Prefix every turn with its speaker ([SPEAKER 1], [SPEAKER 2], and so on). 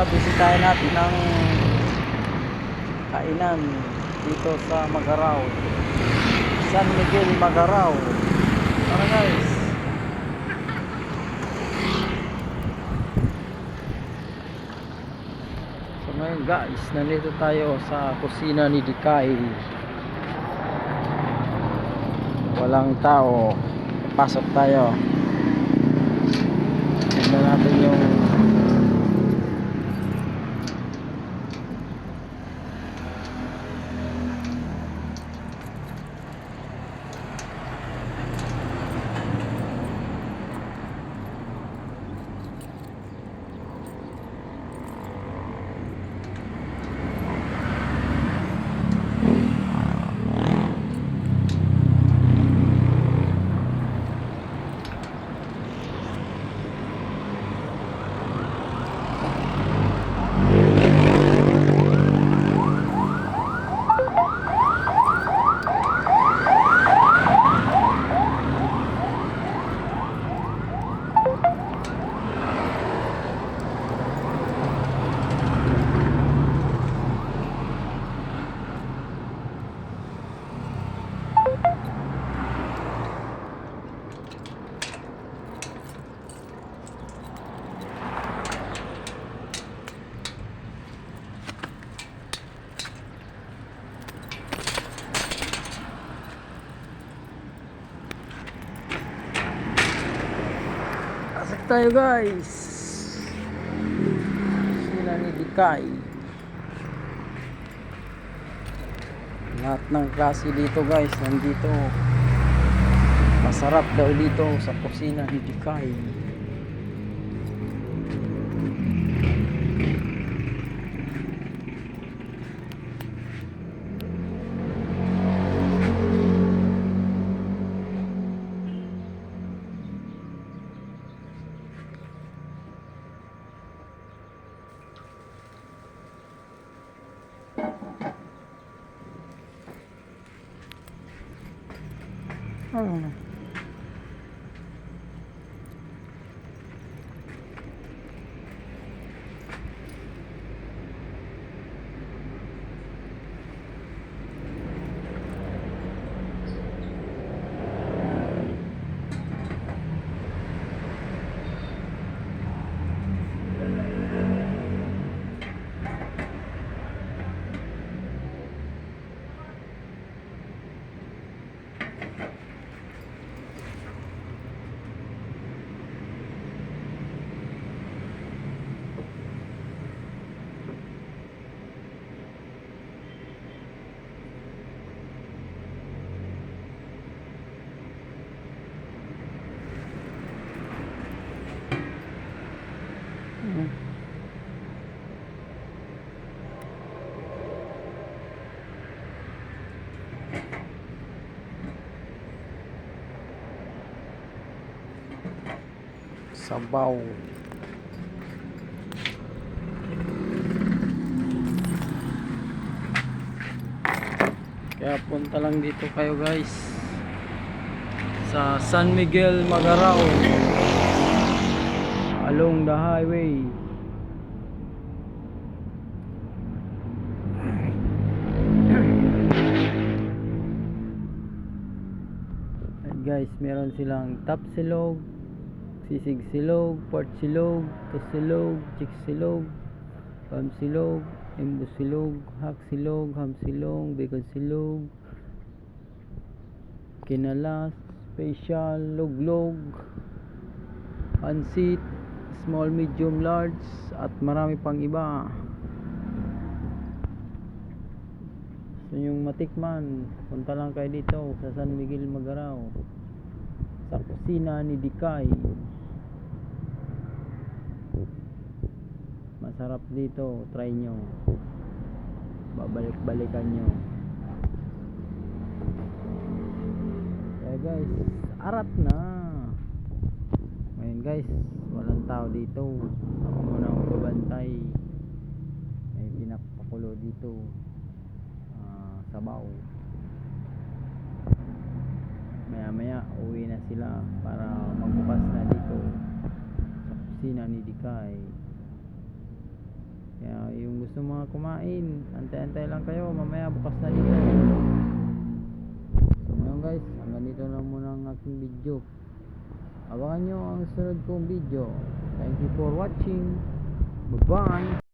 [SPEAKER 1] Tara, bisitahin natin ang kainan dito sa Magaraw. San Miguel Magaraw. Tara guys. So ngayon guys, nandito tayo sa kusina ni Dikay. Walang tao. Pasok tayo. Tignan natin yung Pasok tayo guys. Sila ni Dikay. Lahat ng klase dito guys, nandito. Masarap daw dito sa kusina ni Dikay. Hmm. Sabaw. Kaya punta lang dito kayo guys sa San Miguel Magarao along the highway. At guys meron silang top silog sisig silog, port silog, tos silog, chick silog, pam silog, embo silog, hak silog, ham silong, bacon silog, kinalas, special, luglog, pansit, small, medium, large, at marami pang iba. Gusto nyong matikman, punta lang kayo dito sa San Miguel Magarao sa kusina ni Dikay. Masarap dito, try nyo. Babalik-balikan nyo. Kaya guys, arat na. Ngayon guys, walang tao dito. Muna ang babantay. May pinapakulo dito. Ah, sabaw. Maya maya uwi na sila para magbukas na dito sa kusina ni Dikay. Kaya yung gusto mga kumain, antay-antay lang kayo, mamaya bukas na dito. So ngayon guys, hanggang dito lang muna ang aking video. Abangan nyo ang sunod kong video. Thank you for watching. Bye-bye!